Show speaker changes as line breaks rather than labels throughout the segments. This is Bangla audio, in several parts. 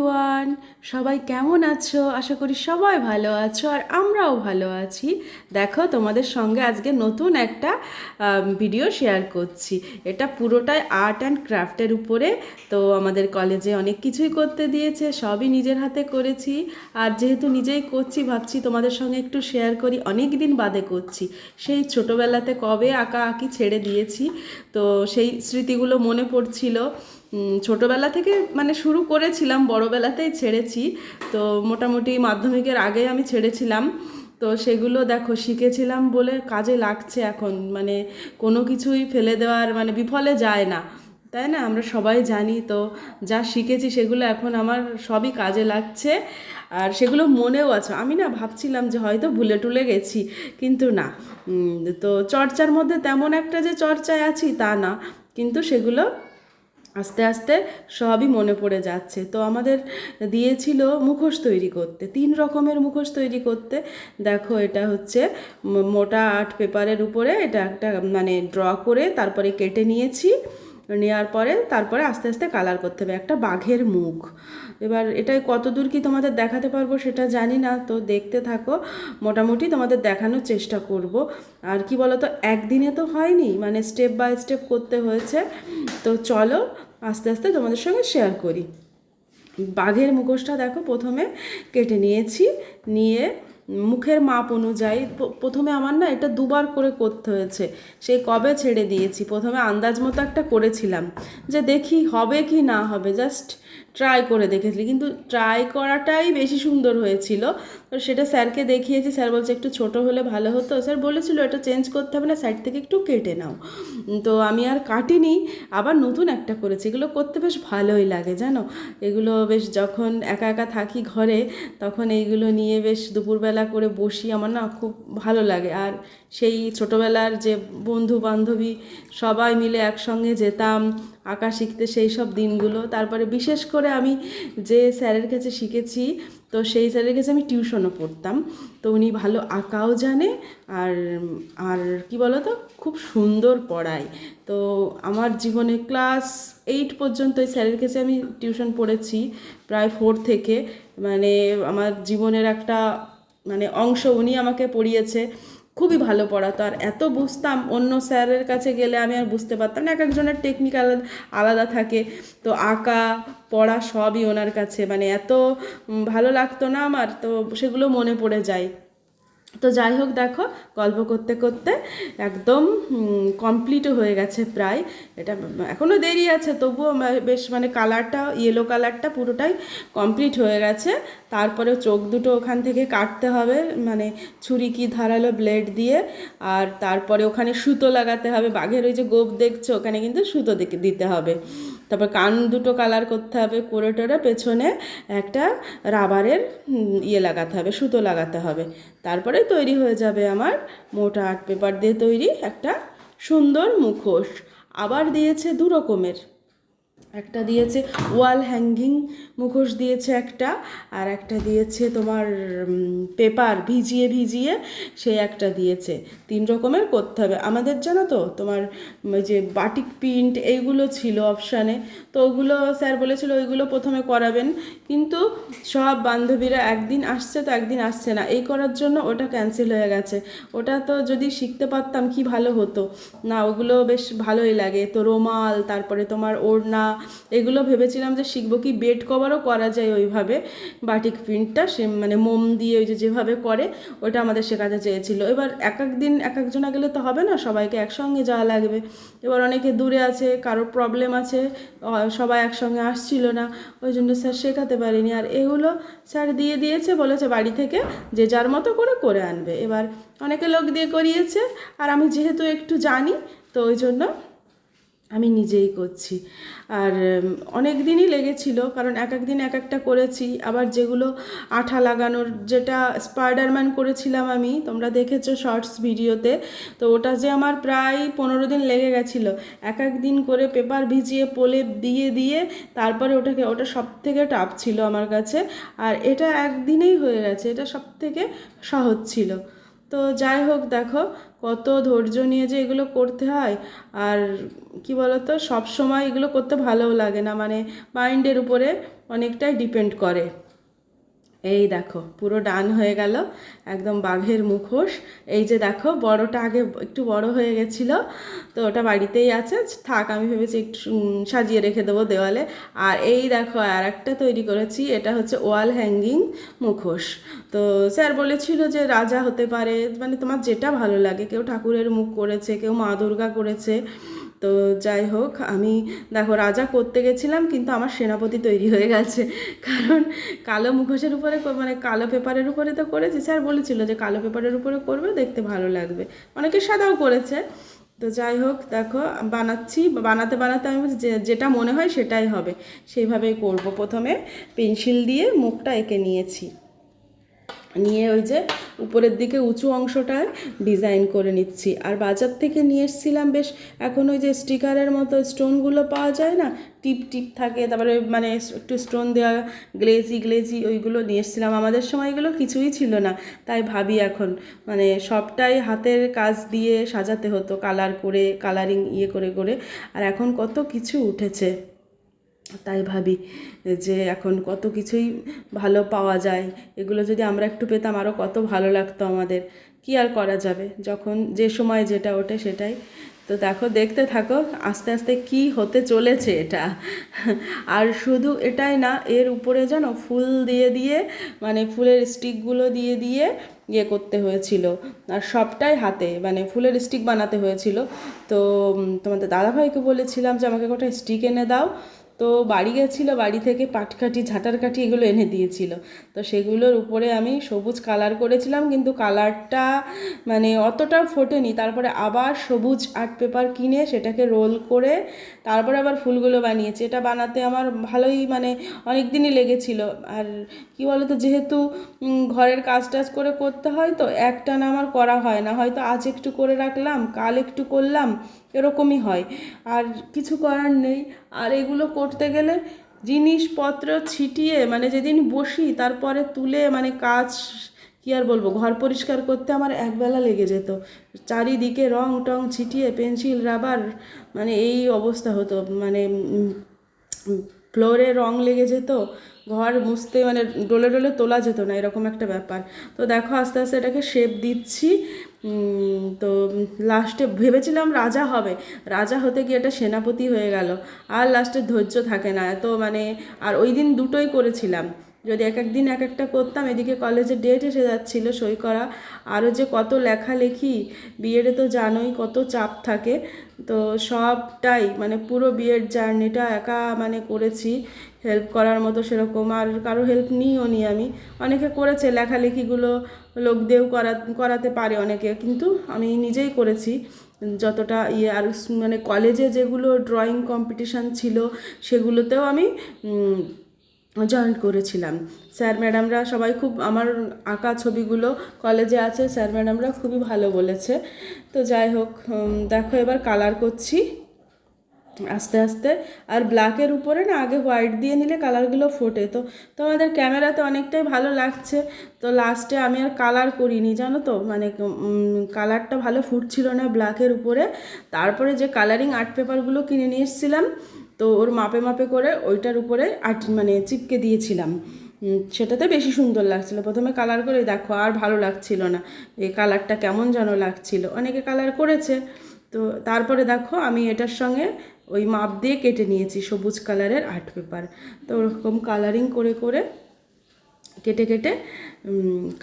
এভরিওয়ান সবাই কেমন আছো? আশা করি সবাই ভালো আছো আর আমরাও ভালো আছি। দেখো, তোমাদের সঙ্গে আজকে নতুন একটা ভিডিও শেয়ার করছি। এটা পুরোটাই আর্ট অ্যান্ড ক্রাফটের উপরে। তো আমাদের কলেজে অনেক কিছুই করতে দিয়েছে, সবই নিজের হাতে করেছি। আর যেহেতু নিজেই করছি, ভাবছি তোমাদের সঙ্গে একটু শেয়ার করি। অনেক দিন বাদে করছি। সেই ছোটোবেলাতে কবে আঁকা আঁকি ছেড়ে দিয়েছি। তো সেই স্মৃতিগুলো মনে পড়ছিল। ছোটবেলা থেকে মানে শুরু করেছিলাম, বড়বেলাতেই ছেড়েছি। তো মোটামুটি মাধ্যমিকের আগে আমি ছেড়েছিলাম। তো সেগুলো দেখো, শিখেছিলাম বলে কাজে লাগছে এখন। মানে কোনো কিছুই ফেলে দেওয়ার মানে বিফলে যায় না। তাই না? আমরা সবাই জানি তো, যা শিখেছি সেগুলো এখন আমার সবই কাজে লাগছে। আর সেগুলো মনেও আছে। আমি না ভাবছিলাম যে হয়তো ভুলে টুলে গেছি, কিন্তু না। তো চর্চার মধ্যে তেমন একটা যে চর্চায় আছি তা না। কিন্তু সেগুলো আস্তে আস্তে সবই মনে পড়ে যাচ্ছে। তো আমাদের দিয়েছিল মুখোশ তৈরি করতে, তিন রকমের মুখোশ তৈরি করতে। দেখো এটা হচ্ছে মোটা আর্ট পেপারের উপরে এটা একটা মানে ড্র করে তারপরে কেটে নিয়েছি। নেওয়ার পরে তারপরে আস্তে আস্তে কালার করতে হবে। একটা বাঘের মুখ। এবার এটাই কত দূর কি তোমাদের দেখাতে পারব সেটা জানি না, তো দেখতে থাকো। মোটামুটি তোমাদের দেখানোর চেষ্টা করব। আর কি বলো তো একদিনে তো হয়নি মানে স্টেপ বাই স্টেপ করতে হয়েছে। তো চলো, আস্তে আস্তে তোমাদের সঙ্গে শেয়ার করি। বাঘের মুখোশটা দেখো, প্রথমে কেটে নিয়েছি। নিয়ে মুখের মাপ অনুযায়ী প্রথমে আমার না এটা দুবার করে করতে হয়েছে। সেই কবে ছেড়ে দিয়েছি? প্রথমে আন্দাজ মতো একটা করেছিলাম। যে দেখি হবে কি না হবে জাস্ট ট্রাই করে দেখেছিলি। কিন্তু ট্রাই করাটাই বেশি সুন্দর হয়েছিল। তো সেটা স্যারকে দেখিয়েছি, স্যার বলছে একটু ছোট হলে ভালো হতো। স্যার বলেছিল, এটা চেঞ্জ করতে হবে না সাইড থেকে একটু কেটে নাও। তো আমি আর কাটিনি, আবার নতুন একটা করেছি। এগুলো করতে বেশ ভালোই লাগে, জানো? এগুলো বেশ যখন একা একা থাকি ঘরে, তখন এইগুলো নিয়ে বেশ দুপুরবেলা করে বসি, আমার না খুব ভালো লাগে। আর সেই ছোটোবেলার যে বন্ধু বান্ধবী সবাই মিলে একসঙ্গে যেতাম আঁকা শিখতে সেই সব দিনগুলো। তারপরে বিশেষ করে আমি যে স্যারের কাছে শিখেছি, তো সেই স্যারের কাছে আমি টিউশনও পড়তাম। তো উনি ভালো আঁকাও জানে আর আর কি বলো তো খুব সুন্দর পড়ায়। তো আমার জীবনে ক্লাস এইট পর্যন্ত ওই স্যারের কাছে আমি টিউশন পড়েছি, প্রায় ফোর থেকে। মানে আমার জীবনের একটা মানে অংশ উনি আমাকে পড়িয়েছে। খুবই ভালো পড়াতো আর এত বুঝতাম অন্য স্যারের কাছে গেলে আমি আর বুঝতে পারতাম না। এক একজনের টেকনিক আলাদা আলাদা থাকে। তো আঁকা, পড়া সবই ওনার কাছে। মানে এত ভালো লাগতো না আমার। তো সেগুলো মনে পড়ে যায়। তো যাই হোক দেখো, গল্প করতে করতে একদম কমপ্লিটও হয়ে গেছে প্রায়। এটা এখনও দেরি আছে, তবুও বেশ মানে কালারটা ইয়েলো কালারটা পুরোটাই কমপ্লিট হয়ে গেছে। তারপরে চোখ দুটো ওখান থেকে কাটতে হবে মানে ছুরি কি ধারালো ব্লেড দিয়ে। আর তারপরে ওখানে সুতো লাগাতে হবে। বাঘের ওই যে গোপ দেখছ, ওখানে কিন্তু সুতো দিতে হবে। তারপর কান দুটো কালার করতে হবে করে টোরে পেছনে একটা রাবারের ইয়ে লাগাতে হবে, সুতো লাগাতে হবে। তারপরে তৈরি হয়ে যাবে আমার মোটা আর্ট পেপার দিয়ে তৈরি একটা সুন্দর মুখোশ। আবার দিয়েছে দু রকমের। একটা দিয়েছে ওয়াল হ্যাঙ্গিং মুখোশ দিয়েছে একটা, আর একটা দিয়েছে তোমার পেপার ভিজিয়ে ভিজিয়ে সে একটা দিয়েছে। তিন রকমের করতে হবে। আমাদের জানো তো, তোমার যে বাটিক প্রিন্ট এইগুলো ছিল অপশানে তো ওগুলো স্যার বলেছিল ওইগুলো প্রথমে করাবেন। কিন্তু সব বান্ধবীরা একদিন আসছে তো একদিন আসছে না। এই করার জন্য ওটা ক্যান্সেল হয়ে গেছে। ওটা তো যদি শিখতে পারতাম কি ভালো হতো। না, ওগুলো বেশ ভালোই লাগে। তো রোমাল, তারপরে তোমার ওড়না এগুলো ভেবেছিলাম যে শিখব কি বেড কভারও করা যায় ওইভাবে, বাটিক প্রিন্টটা, সে মানে মোম দিয়ে ওই যে যেভাবে করে, ওটা আমাদের শেখাতে চেয়েছিল। এবার এক এক দিন এক একজনা গেলে তো হবে না, সবাইকে একসঙ্গে যাওয়া লাগবে। এবার অনেকে দূরে আছে, কারোর প্রবলেম আছে সবাই একসঙ্গে আসছিল না, ওই জন্য স্যার শেখাতে পারিনি। আর এগুলো স্যার দিয়ে দিয়েছে, বলেছে বাড়ি থেকে যে যার মতো করে করে আনবে। এবার অনেকে লোক দিয়ে করিয়েছে, আর আমি যেহেতু একটু জানি, তো ওই জন্য আমি নিজেই করছি। আর অনেক দিনই লেগেছিল, কারণ এক এক দিন এক একটা করেছি। আবার যেগুলো আঠা লাগানোর, যেটা স্পাইডারম্যান করেছিলাম আমি, তোমরা দেখেছ শর্টস ভিডিওতে, তো ওটা যে আমার প্রায় পনেরো দিন লেগে গেছিল। এক এক দিন করে পেপার ভিজিয়ে, পোলে দিয়ে দিয়ে, তারপরে ওটাকে, ওটা সব থেকে টাফ ছিল আমার কাছে। আর এটা একদিনেই হয়ে গেছে, এটা সব থেকে সহজ ছিল। তো যাই হোক দেখো, কত ধৈর্য নিয়ে যে এগুলো করতে হয়। আর কি বলতো সব সময় এগুলো করতে ভালোও লাগে না মানে মাইন্ডের উপরে অনেকটাই ডিপেন্ড করে। এই দেখো, পুরো ডান হয়ে গেল, একদম বাঘের মুখোশ। এই যে দেখো, বড়টা আগে একটু বড় হয়ে গেছিল, তো ওটা বাড়িতেই আছে। থাক, আমি ভেবেছি একটু সাজিয়ে রেখে দেবো দেওয়ালে। আর এই দেখো, আর একটা তৈরি করেছি, এটা হচ্ছে ওয়াল হ্যাঙ্গিং মুখোশ। তো স্যার বলেছিল যে রাজা হতে পারে মানে তোমার যেটা ভালো লাগে, কেউ ঠাকুরের মুখ করেছে, কেউ মা দুর্গা করেছে তো যাই হোক, আমি দেখো রাজা করতে গেছিলাম, কিন্তু আমার সেনাপতি তৈরি হয়ে গেছে। কারণ কালো মুখোশের উপরে মানে কালো পেপারের উপরে তো করেছি, স্যার বলেছিল যে কালো পেপারের উপরে করবে, দেখতে ভালো লাগবে। অনেকে সাদাও করেছে। তো যাই হোক, দেখো, বানাচ্ছি, বানাতে বানাতে আমি যেটা মনে হয় সেটাই হবে। সেইভাবেই করব। প্রথমে পেন্সিল দিয়ে মুখটা এঁকে নিয়েছি। নিয়ে ওই যে উপরের দিকে উঁচু অংশটায় ডিজাইন করে নিচ্ছি। আর বাজার থেকে নিয়ে এসেছিলাম বেশ, এখন ওই যে স্টিকারের মতো স্টোনগুলো পাওয়া যায় না, টিপ টিপ থাকে, তারপরে মানে একটু স্টোন দেওয়া, গ্লেজি গ্লেজি ওইগুলো নিয়ে এসেছিলাম। আমাদের সময় এগুলো কিছুই ছিল না, তাই ভাবি এখন মানে সবটাই হাতের কাজ দিয়ে সাজাতে হতো, কালার করে কালারিং ইয়ে করে করে। আর এখন কত কিছু উঠেছে। তাই ভাবি যে এখন কত কিছুই ভালো পাওয়া যায়। এগুলো যদি আমরা একটু পেতাম আরও কত ভালো লাগতো আমাদের। কি আর করা যাবে? যখন যে সময় যেটা ওঠে সেটাই। তো দেখো, দেখতে থাকো আস্তে আস্তে কি হতে চলেছে এটা। আর শুধু এটাই না, এর উপরে যেন ফুল দিয়ে দিয়ে মানে ফুলের স্টিকগুলো দিয়ে দিয়ে ইয়ে করতে হয়েছিল। আর সবটাই হাতে মানে ফুলের স্টিক বানাতে হয়েছিল। তো তোমাদের দাদাভাইকে বলেছিলাম যে আমাকে কটা স্টিক এনে দাও। তো বাড়ি গেছিল, বাড়ি থেকে পাটকাঠি ঝাঁটার কাঠি এগুলো এনে দিয়েছিল। তো সেগুলোর উপরে আমি সবুজ কালার করেছিলাম, কিন্তু কালারটা মানে অতটা ফোটেনি। তারপরে আবার সবুজ আর্ট পেপার কিনে সেটাকে রোল করে তারপরে আবার ফুলগুলো বানিয়েছি। এটা বানাতে আমার ভালোই মানে অনেক দিনই লেগেছিল। আর কি বলতো, যেহেতু ঘরের কাজ টাজ করে করতে হয় তো, একটানা আমার করা হয় না। হয়তো আজ একটু করে রাখলাম, কাল একটু করলাম এরকমই হয়। আর কিছু করার নেই। আর এগুলো করতে গেলে জিনিসপত্র ছিটিয়ে মানে যেদিন বসি তারপরে তুলে মানে কাজ, কি আর বলব, ঘর পরিষ্কার করতে আমার একবেলা লেগে যেত। চারিদিকে রং টং ছিটিয়ে, পেন্সিল, রাবার মানে এই অবস্থা হতো। মানে ফ্লোরে রং লেগে যেত, ঘর মুছতে মানে ডোলে ডোলে তোলা যেত না, এরকম একটা ব্যাপার। তো দেখো আস্তে আস্তে এটাকে শেপ দিচ্ছি তো লাস্টে ভেবেছিলাম রাজা হবে, রাজা হতে গিয়ে এটা সেনাপতি হয়ে গেল, আর লাস্টে ধৈর্য থাকে না এত মানে আর ওই দিন দুটোই করেছিলাম। যদি এক এক দিন এক একটা করতাম, এদিকে কলেজে ডেট এসে যাচ্ছিল সই করা। আরও যে কত লেখালেখি বিয়েডে তো জানোই কত চাপ থাকে। তো সবটাই মানে পুরো বিয়ের জার্নিটা একা মানে করেছি হেল্প করার মতো সেরকম। আর কারও হেল্প নিইও নি আমি। অনেকে করেছে লেখালেখিগুলো, লোক করা, করাতে পারে অনেকে। কিন্তু আমি নিজেই করেছি। যতটা ইয়ে আর মানে কলেজে যেগুলো ড্রয়িং কম্পিটিশান ছিল, সেগুলোতেও আমি জয়েন করেছিলাম। স্যার ম্যাডামরা সবাই খুব, আমার আঁকা ছবিগুলো কলেজে আছে, স্যার ম্যাডামরা খুবই ভালো বলেছে। তো যাই হোক দেখো এবার কালার করছি। আস্তে আস্তে। আর ব্ল্যাকের উপরে না আগে হোয়াইট দিয়ে নিলে কালারগুলো ফোটে। তো তো তোমাদের ক্যামেরাতে অনেকটাই ভালো লাগছে। তো লাস্টে আমি আর কালার করিনি, জানো তো? মানে কালারটা ভালো ফুটছিল না ব্ল্যাকের উপরে। তারপরে যে কালারিং আর্ট পেপারগুলো কিনে নিয়ে এসেছিলাম, তো ওর মাপে মাপে করে ওইটার উপরে আর্ট মানে চিপকে দিয়েছিলাম। সেটাতে বেশি সুন্দর লাগছিল। প্রথমে কালার করে দেখো, আর ভালো লাগছিল না। এই কালারটা কেমন যেন লাগছিল। অনেকে কালার করেছে। তো তারপরে দেখো আমি এটার সঙ্গে ওই মাপ দিয়ে কেটে নিয়েছি সবুজ কালারের আর্ট পেপার। তো ওরকম কালারিং করে করে কেটে কেটে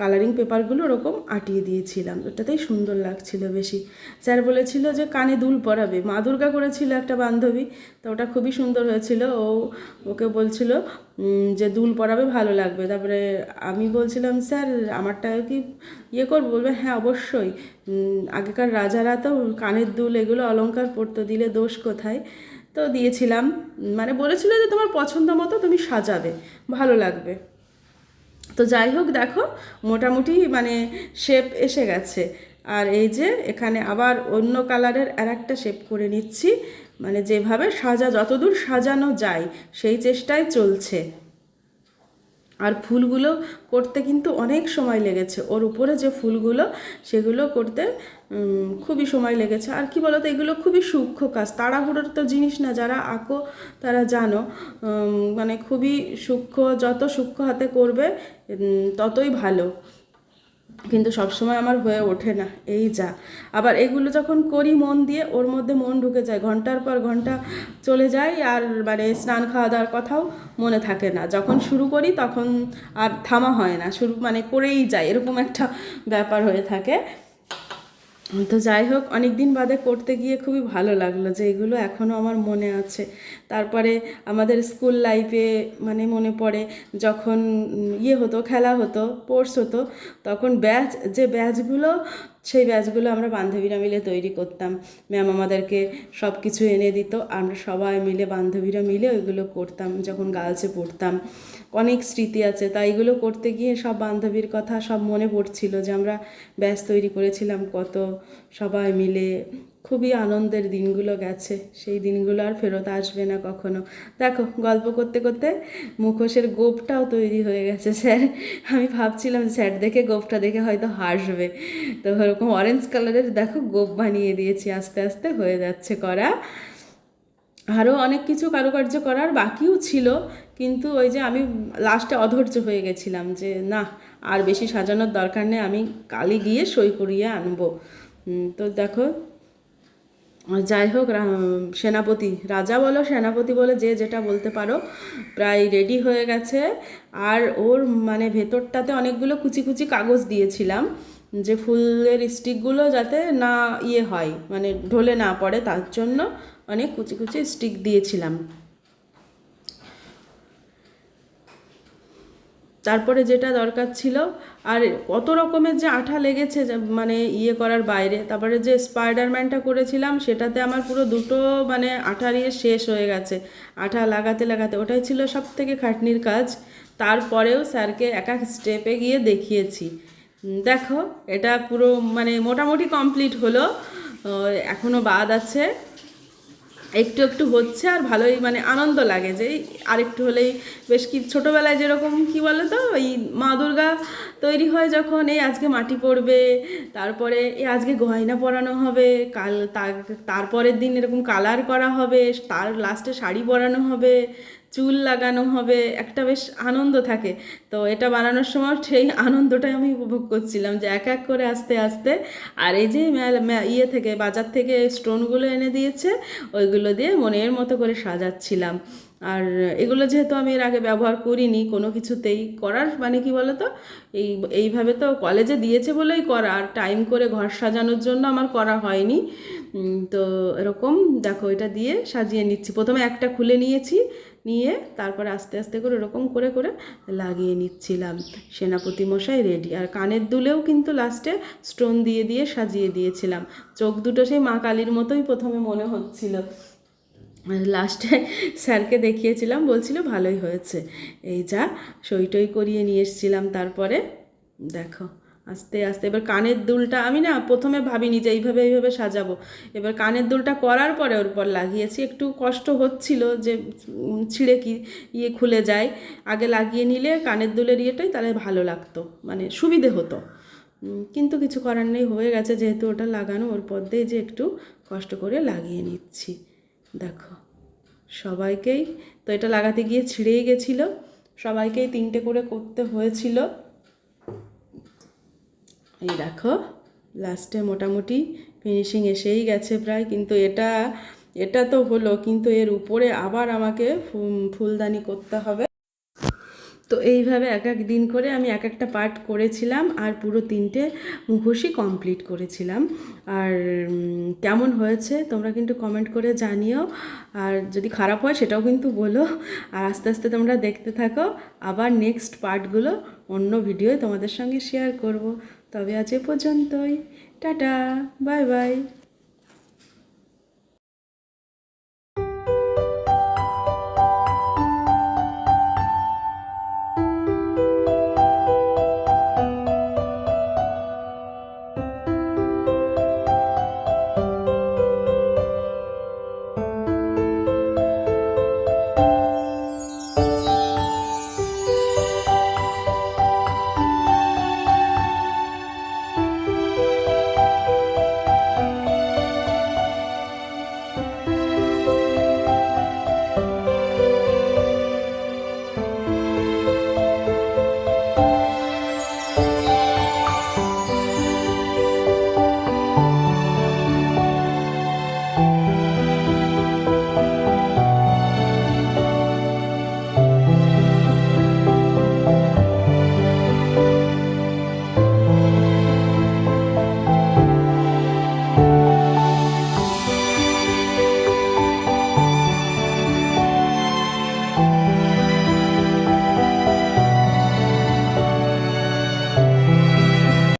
কালারিং পেপারগুলো ওরকম আটিয়ে দিয়েছিলাম। ওটাতেই সুন্দর লাগছিল বেশি। স্যার বলেছিল যে কানে দুল পরাবে। মা দুর্গা করেছিল একটা বান্ধবী, তো ওটা খুবই সুন্দর হয়েছিল। ও, ওকে বলছিল যে দুল পরাবে, ভালো লাগবে। তারপরে আমি বলছিলাম, স্যার, আমারটা কি ইয়ে করব? বলবে হ্যাঁ অবশ্যই। আগেকার রাজারা তো কানের দুল এগুলো অলংকার পরতো দিলে দোষ কোথায়? তো দিয়েছিলাম। মানে বলেছিল যে তোমার পছন্দ মতো তুমি সাজাবে, ভালো লাগবে। তো যাই হোক দেখো, মোটামুটি মানে শেপ এসে গেছে। আর এই যে, এখানে আবার অন্য কালারের আর একটা শেপ করে নিচ্ছি। মানে যেভাবে সাজা, যতদূর সাজানো যায়, সেই চেষ্টায় চলছে। আর ফুলগুলো করতে কিন্তু অনেক সময় লেগেছে। ওর উপরে যে ফুলগুলো, সেগুলো করতে খুবই সময় লেগেছে। আর কি বলতো, এগুলো খুবই সূক্ষ্ম কাজ। তাড়াহুড়োর তো জিনিস না, যারা আঁকো তারা জানো। মানে খুবই সূক্ষ্ম, যত সূক্ষ্ম হাতে করবে ততই ভালো। কিন্তু সবসময় আমার হয়ে ওঠে না, এই যা। আবার এগুলো যখন করি মন দিয়ে, ওর মধ্যে মন ঢুকে যায়। ঘণ্টার পর ঘণ্টা চলে যায় আর মানে স্নান খাওয়া দাওয়ার কথাও মনে থাকে না। যখন শুরু করি তখন আর থামা হয় না, শুরু মানে করেই যায়, এরকম একটা ব্যাপার হয়ে থাকে। তো যাই হোক অনেক দিন বাদে করতে গিয়ে খুবই ভালো লাগল যে এগুলো এখনও আমার মনে আছে। তারপরে আমাদের স্কুল লাইফে মানে মনে পড়ে যখন ইয়ে হতো, খেলা হতো স্পোর্টস হতো, তখন ব্যাচ যে ব্যাচগুলো সেই ব্যাচগুলো আমরা বান্ধবীরা মিলে তৈরি করতাম। ম্যাম আমাদেরকে সব কিছু এনে দিত। আমরা সবাই মিলে বান্ধবীরা মিলে ওইগুলো করতাম, যখন গার্লসে পড়তাম। অনেক স্মৃতি আছে তাই এগুলো করতে গিয়ে সব বান্ধবীর কথা সব মনে পড়ছিল যে আমরা ব্যাচ তৈরি করেছিলাম, কত সবাই মিলে খুবই আনন্দের দিনগুলো গেছে। সেই দিনগুলো আর ফেরত আসবে না কখনো। দেখো, গল্প করতে করতে মুখোশের গোপটাও তৈরি হয়ে গেছে, স্যার। আমি ভাবছিলাম, স্যার দেখে গোপটা দেখে হয়তো হাসবে। তো ওরকম অরেঞ্জ কালারের দেখো, গোপ বানিয়ে দিয়েছি। আস্তে আস্তে হয়ে যাচ্ছে করা। আরও অনেক কিছু কারুকার্য করার বাকিও ছিল, কিন্তু ওই যে আমি লাস্টে অধৈর্য হয়ে গেছিলাম যে, না, আর বেশি সাজানোর দরকার নেই, আমি কালি গিয়ে সই করিয়ে আনব। তো দেখো যাই হোক সেনাপতি, রাজা বলো, সেনাপতি বলে, যে যেটা বলতে পারো, প্রায় রেডি হয়ে গেছে। আর ওর মানে ভেতরটাতে অনেকগুলো কুচি কুচি কাগজ দিয়েছিলাম, যে ফুলের স্টিকগুলো যাতে না ইয়ে হয় মানে ঢলে না পড়ে, তার জন্য অনেক কুচি কুচি স্টিক দিয়েছিলাম। তারপরে যেটা দরকার ছিল, আর কত রকমের যে আঠা লেগেছে মানে ইয়ে করার বাইরে, তারপরে যে স্পাইডারম্যানটা করেছিলাম, সেটাতে আমার পুরো দুটো মানে আঠা নিয়ে শেষ হয়ে গেছে। আঠা লাগাতে লাগাতে, ওটাই ছিল সব থেকে খাটনির কাজ। তারপরেও স্যারকে এক এক স্টেপে গিয়ে দেখিয়েছি। দেখো, এটা পুরো মানে মোটামুটি কমপ্লিট হলো। এখনও বাদ আছে। একটু একটু হচ্ছে আর ভালোই মানে আনন্দ লাগে যে আরেকটু হলেই বেশ কি ছোটোবেলায় যেরকম কি বলো তো এই মা দুর্গা তৈরি হয় যখন, এই আজকে মাটি পড়বে, তারপরে এই আজকে গয়না পরানো হবে, কাল তার, তারপরের দিন এরকম কালার করা হবে, তার লাস্টে শাড়ি পরানো হবে। চুল লাগানো হবে, একটা বেশ আনন্দ থাকে। তো এটা বানানোর সময় সেই আনন্দটাই আমি উপভোগ করছিলাম যে এক এক করে আস্তে আস্তে। আর এই যে ইয়ে থেকে, বাজার থেকে স্টোনগুলো এনে দিয়েছে, ওইগুলো দিয়ে মনের মতো করে সাজাচ্ছিলাম। আর এগুলো যেহেতু আমি এর আগে ব্যবহার করিনি, কোনো কিছুতেই করার মানে কি বলো তো এই, এইভাবে তো কলেজে দিয়েছে বলেই করা, আর টাইম করে ঘর সাজানোর জন্য আমার করা হয়নি। তো এরকম, দেখো এটা দিয়ে সাজিয়ে নিচ্ছি। প্রথমে একটা খুলে নিয়েছি নিয়ে তারপরে আস্তে আস্তে করে এরকম করে করে লাগিয়ে নিচ্ছিলাম। সেনাপতি মশাই রেডি আর কানের দুলেও কিন্তু লাস্টে স্টোন দিয়ে দিয়ে সাজিয়ে দিয়েছিলাম। চোখ দুটো সেই মা কালীর মতোই প্রথমে মনে হচ্ছিল। লাস্টে স্যারকে দেখিয়েছিলাম, বলছিল ভালোই হয়েছে। এই যা সই টই করিয়ে নিয়ে এসেছিলাম। তারপরে দেখো আস্তে আস্তে। এবার কানের দুলটা আমি না প্রথমে ভাবিনি যে এইভাবে এইভাবে সাজাবো। এবার কানের দুলটা করার পরে ওর পর লাগিয়েছি। একটু কষ্ট হচ্ছিল যে ছিঁড়ে কি ইয়ে খুলে যায়। আগে লাগিয়ে নিলে কানের দুলের ইয়েটাই তাহলে ভালো লাগতো মানে সুবিধে হতো। কিন্তু কিছু করার নেই, হয়ে গেছে। যেহেতু ওটা লাগানো, ওর পর দিয়ে যে একটু কষ্ট করে লাগিয়ে নিচ্ছি। দেখো, সবাইকেই তো এটা লাগাতে গিয়ে ছিঁড়েই গেছিল। সবাইকেই তিনটে করে করতে হয়েছিল। এই দেখো লাস্টে মোটামুটি ফিনিশিং এসেই গেছে প্রায়, কিন্তু এটা এটা তো হলো, কিন্তু এর উপরে আবার আমাকে ফুলদানি করতে হবে। তো এইভাবে এক এক দিন করে আমি এক একটা পার্ট করেছিলাম, আর পুরো তিনটে মুখোশই কমপ্লিট করেছিলাম। আর কেমন হয়েছে তোমরা কিন্তু কমেন্ট করে জানিও। আর যদি খারাপ হয় সেটাও কিন্তু বলো। আর আস্তে আস্তে তোমরা দেখতে থাকো, আবার নেক্সট পার্টগুলো অন্য ভিডিওয় তোমাদের সঙ্গে শেয়ার করব। তবে আজ এ পর্যন্তই। Tata bye bye.